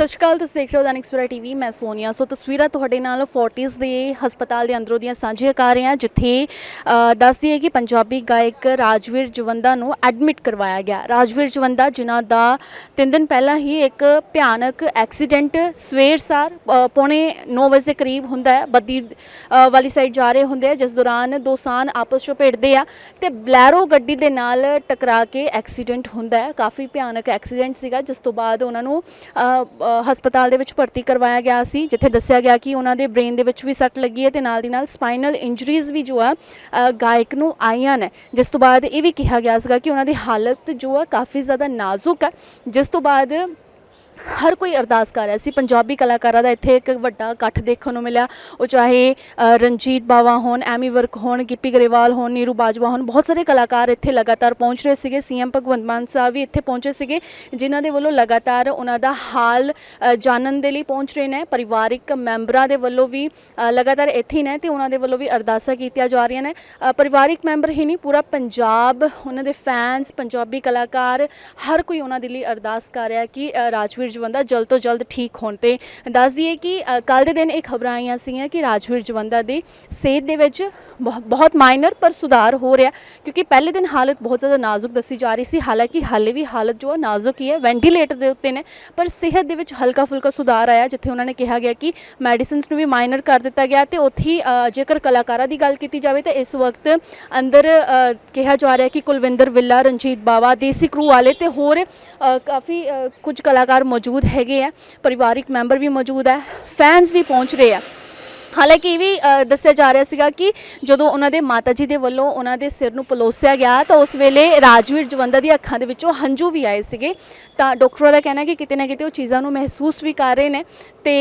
ਸਤਿ ਸ਼੍ਰੀ ਅਕਾਲ, ਤੁਸੀਂ ਦੇਖ ਰਹੇ ਹੋ ਦੈਨਿਕ ਸਵੇਰਾ ਟੀਵੀ, ਮੈਂ ਸੋਨੀਆ। ਸੋ ਤਸਵੀਰਾਂ ਤੁਹਾਡੇ ਨਾਲ ਫੋਰਟਿਸ ਦੇ ਹਸਪਤਾਲ ਦੇ ਅੰਦਰੋਂ ਦੀਆਂ ਸਾਂਝੀਆਂ ਕਰ ਰਹੇ ਹਾਂ, ਜਿੱਥੇ ਦੱਸਦੀ ਹੈ ਕਿ ਪੰਜਾਬੀ ਗਾਇਕ ਰਾਜਵੀਰ ਜਵੰਦਾ ਨੂੰ ਐਡਮਿਟ ਕਰਵਾਇਆ ਗਿਆ। ਰਾਜਵੀਰ ਜਵੰਦਾ, ਜਿਨ੍ਹਾਂ ਦਾ ਤਿੰਨ ਦਿਨ ਪਹਿਲਾਂ ਹੀ ਇੱਕ ਭਿਆਨਕ ਐਕਸੀਡੈਂਟ ਸਵੇਰ ਸਾਰ ਪੌਣੇ 9 ਵਜੇ ਦੇ ਕਰੀਬ ਹੁੰਦਾ ਹੈ, ਬੱਦੀ ਵਾਲੀ ਸਾਈਡ ਜਾ ਰਹੇ ਹੁੰਦੇ ਆ, ਜਿਸ ਦੌਰਾਨ ਦੋ ਸਾਨ ਆਪਸ ਵਿੱਚ ਭਿੜਦੇ ਆ ਤੇ ਬਲੈਰੋ ਗੱਡੀ ਦੇ ਨਾਲ ਟਕਰਾ ਕੇ ਐਕਸੀਡੈਂਟ ਹੁੰਦਾ ਹੈ। ਕਾਫੀ ਭਿਆਨਕ ਐਕਸੀਡੈਂਟ ਸੀਗਾ, ਜਿਸ ਤੋਂ ਬਾਅਦ ਉਹਨਾਂ ਨੂੰ ਹਸਪਤਾਲ ਦੇ ਵਿੱਚ ਭਰਤੀ ਕਰਵਾਇਆ ਗਿਆ ਸੀ, ਜਿੱਥੇ ਦੱਸਿਆ ਗਿਆ ਕਿ ਉਹਨਾਂ ਦੇ ਬ੍ਰੇਨ ਦੇ ਵਿੱਚ ਵੀ ਸੱਟ ਲੱਗੀ ਹੈ ਤੇ ਨਾਲ ਦੀ ਨਾਲ ਸਪਾਈਨਲ ਇੰਜਰੀਜ਼ ਵੀ ਜੋ ਆ ਗਾਇਕ ਨੂੰ ਆਈਆਂ ਨੇ। ਜਿਸ ਤੋਂ ਬਾਅਦ ਇਹ ਵੀ ਕਿਹਾ ਗਿਆ ਸੀਗਾ ਕਿ ਉਹਨਾਂ ਦੀ ਹਾਲਤ ਜੋ ਆ ਕਾਫੀ ਜ਼ਿਆਦਾ ਨਾਜ਼ੁਕ ਹੈ ਜਿਸ ਤੋਂ ਬਾਅਦ ਹਰ ਕੋਈ ਅਰਦਾਸ ਕਰ ਰਿਹਾ ਸੀ। ਪੰਜਾਬੀ ਕਲਾਕਾਰਾਂ ਦਾ ਇੱਥੇ ਇੱਕ ਵੱਡਾ ਇਕੱਠ ਦੇਖਣ ਨੂੰ ਮਿਲਿਆ। ਉਹ ਚਾਹੇ ਰਣਜੀਤ ਬਾਵਾ ਹੋਣ, ਐਮੀ ਵਰਕ ਹੋਣ, ਗਿੱਪੀ ਗਰੇਵਾਲ ਹੋਣ, ਨੀਰੂ ਬਾਜਵਾ ਹੋਣ, ਬਹੁਤ ਸਾਰੇ ਕਲਾਕਾਰ ਇੱਥੇ ਲਗਾਤਾਰ ਪਹੁੰਚ ਰਹੇ ਸੀਗੇ। ਸੀਐਮ ਭਗਵੰਤ ਮਾਨ ਸਾਹਿਬ ਵੀ ਇੱਥੇ ਪਹੁੰਚੇ ਸੀਗੇ, ਜਿਨ੍ਹਾਂ ਦੇ ਵੱਲੋਂ ਲਗਾਤਾਰ ਉਹਨਾਂ ਦਾ ਹਾਲ ਜਾਣਨ ਦੇ ਲਈ ਪਹੁੰਚ ਰਹੇ ਨੇ। ਪਰਿਵਾਰਿਕ ਮੈਂਬਰਾਂ ਦੇ ਵੱਲੋਂ ਵੀ ਲਗਾਤਾਰ ਇੱਥੇ ਹੀ ਨੇ ਤੇ ਉਹਨਾਂ ਦੇ ਵੱਲੋਂ ਵੀ ਅਰਦਾਸਾਂ ਕੀਤੀਆਂ ਜਾ ਰਹੀਆਂ ਨੇ। ਪਰਿਵਾਰਿਕ ਮੈਂਬਰ ਹੀ ਨਹੀਂ, ਪੂਰਾ ਪੰਜਾਬ, ਉਹਨਾਂ ਦੇ ਫੈਨਸ ਪੰਜਾਬੀ ਕਲਾਕਾਰ, ਹਰ ਕੋਈ ਉਹਨਾਂ ਦੇ ਲਈ ਅਰਦਾਸ ਕਰ ਰਿਹਾ ਕਿ ਰਾਜਵੀਰ ਜਵੰਦਾ ਜਲਦ ਤੋਂ ਜਲਦ ਠੀਕ ਹੋਣ ਤੇ ਦੱਸ ਦਈਏ ਕਿ ਕੱਲ ਦੇ ਦਿਨ ਇਹ ਖਬਰਾਂ ਆਈਆਂ ਸੀਗੀਆਂ ਕਿ ਰਾਜਵੀਰ ਜਵੰਦਾ ਦੀ ਸਿਹਤ ਦੇ ਵਿੱਚ ਬਹੁ- ਬਹੁਤ ਮਾਈਨਰ ਪਰ ਸੁਧਾਰ ਹੋ ਰਿਹਾ ਕਿਉਂਕਿ ਪਹਿਲੇ ਦਿਨ ਹਾਲਤ ਬਹੁਤ ਜ਼ਿਆਦਾ ਨਾਜ਼ੁਕ ਦੱਸੀ ਜਾ ਰਹੀ ਸੀ। ਹਾਲਾਂਕਿ ਹਾਲੇ ਵੀ ਹਾਲਤ ਜੋ ਹੈ ਨਾਜ਼ੁਕ ਹੀ ਹੈ ਵੈਂਟੀਲੇਟਰ ਦੇ ਉੱਤੇ ਨੇ ਪਰ ਸਿਹਤ ਦੇ ਵਿੱਚ ਹਲਕਾ ਫੁਲਕਾ ਸੁਧਾਰ ਆਇਆ ਜਿੱਥੇ ਉਹਨਾਂ ਨੇ ਕਿਹਾ ਗਿਆ ਕਿ ਮੈਡੀਸਿਨਸ ਨੂੰ ਵੀ ਮਾਈਨਰ ਕਰ ਦਿੱਤਾ ਗਿਆ ਤੇ ਉੱਥੇ ਹੀ, ਜੇਕਰ ਕਲਾਕਾਰਾਂ ਦੀ ਗੱਲ ਕੀਤੀ ਜਾਵੇ ਤਾਂ ਇਸ ਵਕਤ ਅੰਦਰ ਕਿਹਾ ਜਾ ਰਿਹਾ ਕਿ ਕੁਲਵਿੰਦਰ ਵਿੱਲਾ ਰਣਜੀਤ ਬਾਵਾ ਦੇਸੀ ਕਰੂ ਵਾਲੇ ਤੇ ਹੋਰ ਕਾਫੀ ਕੁਝ ਕਲਾਕਾਰ ਮੌਜੂਦ ਹੈਗੇ ਆ ਪਰਿਵਾਰਿਕ ਮੈਂਬਰ ਵੀ ਮੌਜੂਦ ਹੈ ਫੈਨਸ ਵੀ ਪਹੁੰਚ ਰਹੇ ਆ। ਹਾਲਾਂਕਿ ਇਹ ਵੀ ਦੱਸਿਆ ਜਾ ਰਿਹਾ ਸੀਗਾ ਕਿ ਜਦੋਂ ਉਹਨਾਂ ਦੇ ਮਾਤਾ ਜੀ ਦੇ ਵੱਲੋਂ ਉਹਨਾਂ ਦੇ ਸਿਰ ਨੂੰ ਪਲੋਸਿਆ ਗਿਆ ਤਾਂ ਉਸ ਵੇਲੇ ਰਾਜਵੀਰ ਜਵੰਦਾ ਦੀ ਅੱਖਾਂ ਦੇ ਵਿੱਚੋਂ ਹੰਝੂ ਵੀ ਆਏ ਸੀਗੇ। ਤਾਂ ਡਾਕਟਰਾਂ ਦਾ ਕਹਿਣਾ ਕਿ ਕਿਤੇ ਨਾ ਕਿਤੇ ਉਹ ਚੀਜ਼ਾਂ ਨੂੰ ਮਹਿਸੂਸ ਵੀ ਕਰ ਰਹੇ ਨੇ ਤੇ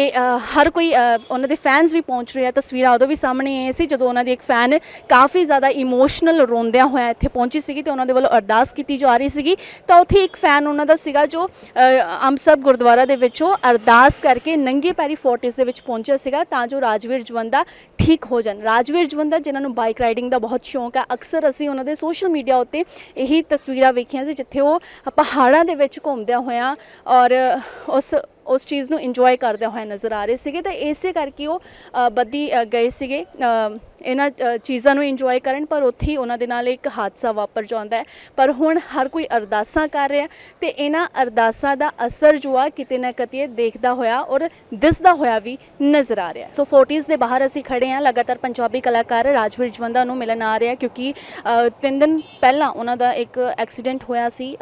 ਹਰ ਕੋਈ ਉਹਨਾਂ ਦੇ ਫੈਨਸ ਵੀ ਪਹੁੰਚ ਰਹੇ ਆ। ਤਸਵੀਰਾਂ ਉਦੋਂ ਵੀ ਸਾਹਮਣੇ ਆਈਆਂ ਸੀ ਜਦੋਂ ਉਹਨਾਂ ਦੀ ਇੱਕ ਫੈਨ ਕਾਫੀ ਜ਼ਿਆਦਾ ਇਮੋਸ਼ਨਲ ਰੋਂਦਿਆਂ ਹੋਇਆ ਇੱਥੇ ਪਹੁੰਚੀ ਸੀਗੀ ਤੇ ਉਹਨਾਂ ਦੇ ਵੱਲੋਂ ਅਰਦਾਸ ਕੀਤੀ ਜਾ ਰਹੀ ਸੀਗੀ। ਤਾਂ ਉੱਥੇ ਇੱਕ ਫੈਨ ਉਹਨਾਂ ਦਾ ਸੀਗਾ ਜੋ ਅ, ਅੰਮ੍ਰਿਤਸਰ ਗੁਰਦੁਆਰਾ ਦੇ ਵਿੱਚੋਂ ਅਰਦਾਸ ਕਰਕੇ ਨੰਗੇ ਪੈਰੀ ਫੋਰਟਿਸ ਦੇ ਵਿੱਚ ਪਹੁੰਚਿਆ ਸੀਗਾ ਤਾਂ ਜੋ ਰਾਜਵੀਰ ਜਵੰਦਾ ਠੀਕ ਹੋ ਜਾਣ। ਰਾਜਵੀਰ ਜਵੰਦਾ, ਜਿਨ੍ਹਾਂ ਨੂੰ ਬਾਈਕ ਰਾਈਡਿੰਗ ਦਾ ਬਹੁਤ ਸ਼ੌਂਕ ਹੈ, ਅਕਸਰ ਅਸੀਂ ਉਹਨਾਂ ਦੇ ਸੋਸ਼ਲ ਮੀਡੀਆ ਉੱਤੇ ਇਹੀ ਤਸਵੀਰਾਂ ਵੇਖੀਆਂ ਸੀ, ਜਿੱਥੇ ਉਹ ਪਹਾੜਾਂ ਦੇ ਵਿੱਚ ਘੁੰਮਦਿਆਂ ਹੋਇਆਂ ਔਰ ਉਸ ਉਸ ਚੀਜ਼ ਨੂੰ ਇੰਜੋਏ ਕਰਦਿਆਂ ਹੋਇਆ ਨਜ਼ਰ ਆ ਰਹੇ ਸੀਗੇ ਤਾਂ ਇਸੇ ਕਰਕੇ ਉਹ ਬੱਦੀ ਗਏ ਸੀਗੇ। ਇਹਨਾਂ ਚੀਜ਼ਾਂ ਨੂੰ ਇੰਜੋਏ ਕਰਨ ਪਰ ਉੱਥੇ ਹੀ ਉਹਨਾਂ ਦੇ ਨਾਲ ਇੱਕ ਹਾਦਸਾ ਵਾਪਰ ਜਾਂਦਾ ਹੈ। ਪਰ ਹੁਣ ਹਰ ਕੋਈ ਅਰਦਾਸਾਂ ਕਰ ਰਿਹਾ ਤੇ ਇਹਨਾਂ ਅਰਦਾਸਾਂ ਦਾ ਅਸਰ ਜੋ ਆ ਕਿਤੇ ਨਾ ਕਿਤੇ ਦੇਖਦਾ ਹੋਇਆ ਔਰ ਦਿਸਦਾ ਹੋਇਆ ਵੀ ਨਜ਼ਰ ਆ ਰਿਹਾ ਸੋ ਫੋਰਟੀਜ਼ ਦੇ ਬਾਹਰ ਅਸੀਂ ਖੜੇ ਹਾਂ। ਲਗਾਤਾਰ ਪੰਜਾਬੀ ਕਲਾਕਾਰ ਰਾਜਵੀਰ ਜਵੰਦਾ ਨੂੰ ਮਿਲਣ ਆ ਰਿਹਾ ਕਿਉਂਕਿ ਅ, ਤਿੰਨ ਦਿਨ ਪਹਿਲਾਂ ਉਹਨਾਂ ਦਾ ਇੱਕ ਐਕਸੀਡੈਂਟ ਹੋਇਆ ਸੀ।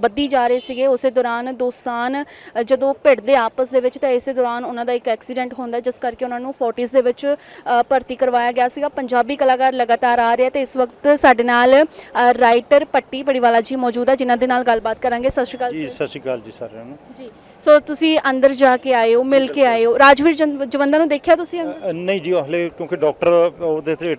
ਬੱਦੀ ਜਾ ਰਹੇ ਸੀਗੇ। ਉਸੇ ਦੌਰਾਨ ਦੋਸਤਾਨ ਅ, ਜਦੋਂ ਭਿੜਦੇ ਆਪਸ ਦੇ ਵਿੱਚ ਤਾਂ ਇਸੇ ਦੌਰਾਨ ਉਹਨਾਂ ਦਾ ਇੱਕ ਐਕਸੀਡੈਂਟ ਹੁੰਦਾ ਜਿਸ ਕਰਕੇ ਉਹਨਾਂ ਨੂੰ ਫੋਰਟੀਜ਼ ਦੇ ਵਿੱਚ ਭਰਤੀ ਕਰਵਾਇਆ ਗਿਆ ਸੀਗਾ। ਪੰਜਾਬੀ ਕਲਾਕਾਰ ਲਗਾਤਾਰ ਆ ਰਹੇ ਤੇ ਇਸ ਵਕਤ ਸਾਡੇ ਨਾਲ ਰਾਈਟਰ ਪੱਟੀ ਪੜੀਵਾਲਾ ਜੀ ਮੌਜੂਦ ਹੈ ਜਿਨ੍ਹਾਂ ਦੇ ਨਾਲ ਗੱਲਬਾਤ ਕਰਾਂਗੇ। ਸਤਿ ਸ਼੍ਰੀ ਅਕਾਲ ਜੀ। ਸਤਿ ਸ਼੍ਰੀ ਅਕਾਲ ਜੀ ਸਾਰਿਆਂ ਨੂੰ। ਜੀ ਸੋ ਤੁਸੀਂ ਅੰਦਰ ਜਾ ਕੇ ਆਏ ਹੋ ਮਿਲ ਕੇ ਆਏ ਹੋ। ਰਾਜਵੀਰ ਜਵੰਦਾ ਨੂੰ ਦੇਖਿਆ ਤੁਸੀਂ ਨਹੀਂ ਜੀ ਹਲੇ ਕਿਉਂਕਿ ਡਾਕਟਰ ਉਹਦੇ ਤੇ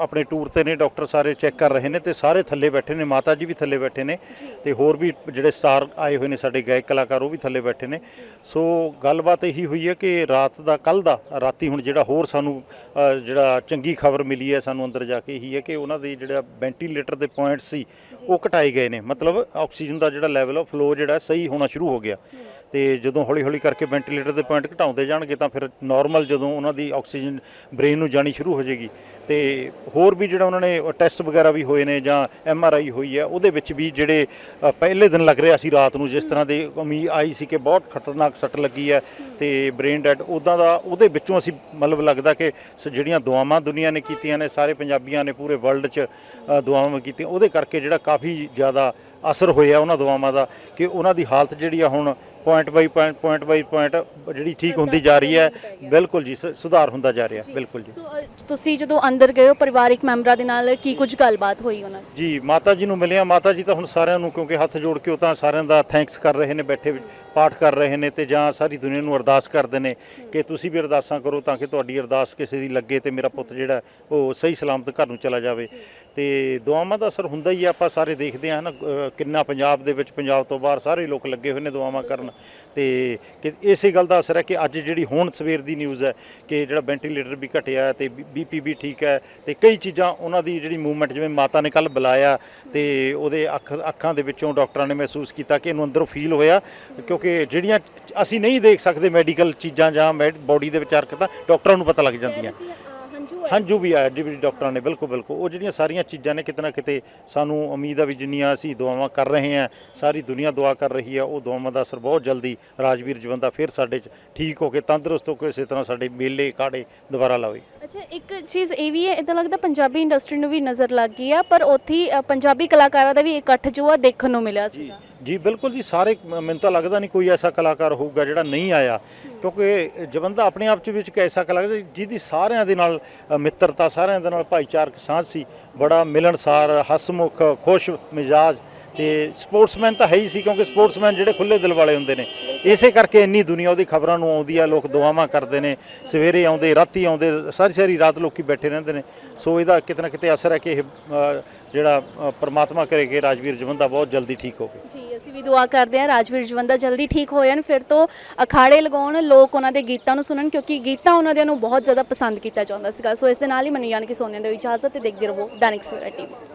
ਆਪਣੇ ਟੂਰ ਤੇ ਨੇ ਡਾਕਟਰ ਸਾਰੇ ਚੈੱਕ ਕਰ ਰਹੇ ਨੇ ਤੇ ਸਾਰੇ ਥੱਲੇ ਬੈਠੇ ਨੇ ਮਾਤਾ ਜੀ ਵੀ ਥੱਲੇ ਬੈਠੇ ਨੇ ਤੇ ਹੋਰ ਵੀ ਜਿਹੜੇ ਸਟਾਰ ਆਏ ਹੋਏ ਨੇ ਸਾਡੇ ਗਾਇਕ ਕਲਾਕਾਰ ਉਹ ਵੀ ਥੱਲੇ ਬੈਠੇ ਨੇ। ਸੋ ਗੱਲਬਾਤ ਇਹੀ ਹੋਈ ਹੈ ਕਿ ਰਾਤ ਦਾ ਕੱਲ ਦਾ, ਰਾਤੀ ਹੁਣ ਜਿਹੜਾ ਹੋਰ ਸਾਨੂੰ ਜਿਹੜਾ ਚੰਗੀ ਖਬਰ ਮਿਲੀ ਹੈ ਸਾਨੂੰ ਅੰਦਰ ਜਾ ਕੇ ਇਹੀ ਹੈ ਕਿ ਉਹਨਾਂ ਦੇ ਜਿਹੜਾ ਵੈਂਟੀਲੇਟਰ ਦੇ ਪੁਆਇੰਟ ਸੀ, ਉਹ ਘਟਾਏ ਗਏ ਨੇ। ਮਤਲਬ ਆਕਸੀਜਨ ਦਾ ਜਿਹੜਾ ਲੈਵਲ ਆਫ ਫਲੋ ਜਿਹੜਾ ਸਹੀ ਹੋਣਾ ਸ਼ੁਰੂ ਹੋ ਗਿਆ। ਤੇ ਜਦੋਂ ਹੌਲੀ ਹੌਲੀ ਕਰਕੇ ਵੈਂਟੀਲੇਟਰ ਦੇ ਪੁਆਇੰਟ ਘਟਾਉਂਦੇ ਜਾਣਗੇ ਤਾਂ ਫਿਰ ਨਾਰਮਲ ਜਦੋਂ ਉਹਨਾਂ ਦੀ ਆਕਸੀਜਨ ਬ੍ਰੇਨ ਨੂੰ ਜਾਣੀ ਸ਼ੁਰੂ ਹੋ ਜਾਏਗੀ। ਤੇ ਹੋਰ ਵੀ ਜਿਹੜਾ ਉਹਨਾਂ ਨੇ ਟੈਸਟ ਵਗੈਰਾ ਵੀ ਹੋਏ ਨੇ ਜਾਂ ਐਮ ਆਰ ਆਈ ਹੋਈ ਹੈ, ਉਹਦੇ ਵਿੱਚ ਵੀ ਜਿਹੜੇ ਪਹਿਲੇ ਦਿਨ ਲੱਗ ਰਿਹਾ ਸੀ ਰਾਤ ਨੂੰ ਜਿਸ ਤਰ੍ਹਾਂ ਦੇ ਉਮੀਦ ਆਈ ਸੀ ਕਿ ਬਹੁਤ ਖਤਰਨਾਕ ਸੱਟ ਲੱਗੀ ਹੈ ਤੇ ਬ੍ਰੇਨ ਡੈਡ ਉਦਾਂ ਦਾ ਉਹਦੇ ਵਿੱਚੋਂ ਅਸੀਂ ਮਤਲਬ ਲੱਗਦਾ ਕਿ ਸ- ਜਿਹੜੀਆਂ ਦੁਆਵਾਂ ਦੁਨੀਆ ਨੇ ਕੀਤੀਆਂ ਨੇ, ਸਾਰੇ ਪੰਜਾਬੀਆਂ ਨੇ ਪੂਰੇ ਵਰਲਡ 'ਚ ਦੁਆਵਾਂ ਕੀਤੀਆਂ, ਉਹਦੇ ਕਰਕੇ ਜਿਹੜਾ ਕਾਫੀ ਜ਼ਿਆਦਾ ਅਸਰ ਹੋਇਆ ਉਹਨਾਂ ਦੁਆਵਾਂ ਦਾ ਕਿ ਉਹਨਾਂ ਦੀ ਹਾਲਤ ਜਿਹੜੀ ਆ ਹੁਣ point by point point by point ਜਿਹੜੀ ਠੀਕ ਹੁੰਦੀ ਜਾ ਰਹੀ ਹੈ। ਬਿਲਕੁਲ ਜੀ ਸ- ਸੁਧਾਰ ਹੁੰਦਾ ਜਾ ਰਿਹਾ ਬਿਲਕੁਲ ਜੀ। ਸੋ ਅ, ਤੁਸੀਂ ਜਦੋਂ ਅੰਦਰ ਗਏ ਹੋ ਪਰਿਵਾਰਿਕ ਮੈਂਬਰਾਂ ਦੇ ਨਾਲ ਕੀ ਕੁਝ ਗੱਲਬਾਤ ਹੋਈ ਉਹਨਾਂ ਦੀ ਜੀ ਮਾਤਾ ਜੀ ਨੂੰ ਮਿਲਿਆ। ਮਾਤਾ ਜੀ ਤਾਂ ਹੁਣ ਸਾਰਿਆਂ ਨੂੰ ਕਿਉਂਕਿ ਹੱਥ ਜੋੜ ਕੇ ਉਹ ਤਾਂ ਸਾਰਿਆਂ ਦਾ ਥੈਂਕਸ ਕਰ ਰਹੇ ਨੇ ਬੈਠੇ ਪਾਠ ਕਰ ਰਹੇ ਨੇ ਤੇ ਜਾਂ ਸਾਰੀ ਦੁਨੀਆ ਨੂੰ ਅਰਦਾਸ ਕਰਦੇ ਨੇ ਕਿ ਤੁਸੀਂ ਵੀ ਅਰਦਾਸਾਂ ਕਰੋ ਤਾਂ ਕਿ ਤੁਹਾਡੀ ਅਰਦਾਸ ਕਿਸੇ ਦੀ ਲੱਗੇ ਤੇ ਮੇਰਾ ਪੁੱਤ ਜਿਹੜਾ ਉਹ ਸਹੀ ਸਲਾਮਤ ਘਰ ਨੂੰ ਚਲਾ ਜਾਵੇ। ਤੇ ਦੁਆਵਾਂ ਦਾ ਅਸਰ ਹੁੰਦਾ ਹੀ ਆ, ਆਪਾਂ ਸਾਰੇ ਦੇਖਦੇ ਹਾਂ ਨਾ ਕਿੰਨਾ ਪੰਜਾਬ ਦੇ ਵਿੱਚ, ਪੰਜਾਬ ਤੋਂ ਬਾਹਰ ਸਾਰੇ ਲੋਕ ਲੱਗੇ ਹੋਏ ਨੇ ਦੁਆਵਾਂ ਕਰਨ। ਤੇ ਕਿ ਇਸੇ ਗੱਲ ਦਾ ਅਸਰ ਹੈ ਕਿ ਅੱਜ ਜਿਹੜੀ ਹੁਣ ਸਵੇਰ ਦੀ ਨਿਊਜ਼ ਹੈ ਕਿ ਜਿਹੜਾ ਵੈਂਟੀਲੇਟਰ ਵੀ ਘਟਿਆ ਹੈ ਤੇ ਬੀਪੀ ਵੀ ਠੀਕ ਹੈ ਤੇ ਕਈ ਚੀਜ਼ਾਂ ਉਹਨਾਂ ਦੀ ਜਿਹੜੀ ਮੂਵਮੈਂਟ ਜਿਵੇਂ ਮਾਤਾ ਨੇ ਕੱਲ ਬੁਲਾਇਆ ਤੇ ਉਹਦੇ ਅੱਖ, ਅੱਖਾਂ ਦੇ ਵਿੱਚੋਂ ਡਾਕਟਰਾਂ ਨੇ ਮਹਿਸੂਸ ਕੀਤਾ ਕਿ ਇਹਨੂੰ ਅੰਦਰੋਂ ਫੀਲ ਹੋਇਆ ਕਿਉਂਕਿ ਜਿਹੜੀਆਂ ਅਸੀਂ ਨਹੀਂ ਦੇਖ ਸਕਦੇ ਮੈਡੀਕਲ ਚੀਜ਼ਾਂ ਜਾਂ ਬੋਡੀ ਦੇ ਵਿਚਾਰ ਹਰਕਤਾਂ ਡਾਕਟਰਾਂ ਨੂੰ ਪਤਾ ਲੱਗ ਜਾਂਦੀਆਂ। ਹੰਝੂ ਵੀ ਆਇਆ ਡਿਪਟੀ ਡਾਕਟਰਾਂ ਨੇ ਬਿਲਕੁਲ ਬਿਲਕੁਲ। ਉਹ ਜਿਹੜੀਆਂ ਸਾਰੀਆਂ ਚੀਜ਼ਾਂ ਨੇ ਕਿਤੇ ਨਾ ਕਿਤੇ ਸਾਨੂੰ ਉਮੀਦ ਆ ਵੀ ਜਿੰਨੀਆਂ ਅਸੀਂ ਦੁਆਵਾਂ ਕਰ ਰਹੇ ਹਾਂ ਸਾਰੀ ਦੁਨੀਆ ਦੁਆ ਕਰ ਰਹੀ ਆ ਉਹ ਦੁਆਵਾਂ ਦਾ ਅਸਰ ਬਹੁਤ ਜਲਦੀ ਰਾਜਵੀਰ ਜਵੰਦਾ ਫਿਰ ਸਾਡੇ 'ਚ ਠੀਕ ਹੋ ਕੇ ਤੰਦਰੁਸਤ ਹੋ ਕੇ ਇਸੇ ਤਰ੍ਹਾਂ ਸਾਡੇ ਮੇਲੇ ਕਾੜੇ ਦੁਬਾਰਾ ਲਾਵੇ। ਅੱਛਾ ਇੱਕ ਚੀਜ਼ ਇਹ ਵੀ ਹੈ ਇਦਾਂ ਲੱਗਦਾ ਪੰਜਾਬੀ ਇੰਡਸਟਰੀ ਨੂੰ ਵੀ ਨਜ਼ਰ ਲੱਗ ਗਈ ਆ ਪਰ ਉੱਥੇ ਪੰਜਾਬੀ ਕਲਾਕਾਰਾਂ ਦਾ ਵੀ ਇਕੱਠ ਜੋ ਆ ਦੇਖਣ ਨੂੰ ਮਿਲਿਆ ਸੀਗਾ। ਜੀ ਬਿਲਕੁਲ ਜੀ ਸਾਰੇ ਮੈਨੂੰ ਤਾਂ ਲੱਗਦਾ ਨਹੀਂ ਕੋਈ ਐਸਾ ਕਲਾਕਾਰ ਹੋਊਗਾ ਜਿਹੜਾ ਨਹੀਂ ਆਇਆ। ਕਿਉਂਕਿ ਜਵੰਦਾ ਆਪਣੇ ਆਪ ਚ ਵਿੱਚ ਇੱਕ ਐਸਾ ਕਲਾਕਾਰ ਜਿਹਦੀ ਸਾਰਿਆਂ ਦੇ ਨਾਲ ਮਿੱਤਰਤਾ, ਸਾਰਿਆਂ ਦੇ ਨਾਲ ਭਾਈਚਾਰਕ ਸਾਂਝ ਸੀ। ਬੜਾ ਮਿਲਣਸਾਰ, ਹਸਮੁਖ, ਖੁਸ਼ ਮਿਜਾਜ ਤੇ ਸਪੋਰਟਸਮੈਨ ਤਾਂ ਹੈ ਹੀ ਸੀ ਕਿਉਂਕਿ ਸਪੋਰਟਸਮੈਨ ਜਿਹੜੇ ਖੁੱਲੇ ਦਿਲ ਵਾਲੇ ਹੁੰਦੇ ਨੇ। ਇਸੇ ਕਰਕੇ ਇੰਨੀ ਦੁਨੀਆ ਉਹਦੀ ਖਬਰਾਂ ਨੂੰ ਆਉਂਦੀ ਆ, ਲੋਕ ਦੁਆਵਾਂ ਕਰਦੇ ਨੇ, ਸਵੇਰੇ ਆਉਂਦੇ, ਰਾਤੀ ਆਉਂਦੇ, ਸਾਰੀ ਸਾਰੀ ਰਾਤ ਲੋਕੀ ਬੈਠੇ ਰਹਿੰਦੇ ਨੇ। ਸੋ ਇਹਦਾ ਕਿਤੇ ਨਾ ਕਿਤੇ ਅਸਰ ਹੈ ਕਿ ਇਹ ਜਿਹੜਾ ਪਰਮਾਤਮਾ ਕਰੇ ਕਿ ਰਾਜਵੀਰ ਜਵੰਦਾ ਬਹੁਤ ਜਲਦੀ ਠੀਕ ਹੋਵੇ ਜੀ, ਅਸੀਂ ਵੀ ਦੁਆ ਕਰਦੇ ਹਾਂ, ਰਾਜਵੀਰ ਜਵੰਦਾ ਜਲਦੀ ਠੀਕ ਹੋ ਜਾਣ, ਫਿਰ ਤੋਂ ਅਖਾੜੇ ਲਗਾਉਣ, ਲੋਕ ਉਹਨਾਂ ਦੇ ਗੀਤਾਂ ਨੂੰ ਸੁਣਨ, ਕਿਉਂਕਿ ਗੀਤਾਂ ਉਹਨਾਂ ਦੇ ਨੂੰ ਬਹੁਤ ਜ਼ਿਆਦਾ ਪਸੰਦ ਕੀਤਾ ਜਾਂਦਾ ਸੀਗਾ। ਸੋ ਇਸ ਦੇ ਨਾਲ ਹੀ ਮੈਨੂੰ ਯਾਨੀ ਕਿ ਸੋਨੀਆ ਦੇ ਇਜਾਜ਼ਤ ਤੇ ਦੇਖਦੇ ਰਹੋ, ਦੈਨਿਕ ਸਵੇਰਾ ਟੀਵੀ।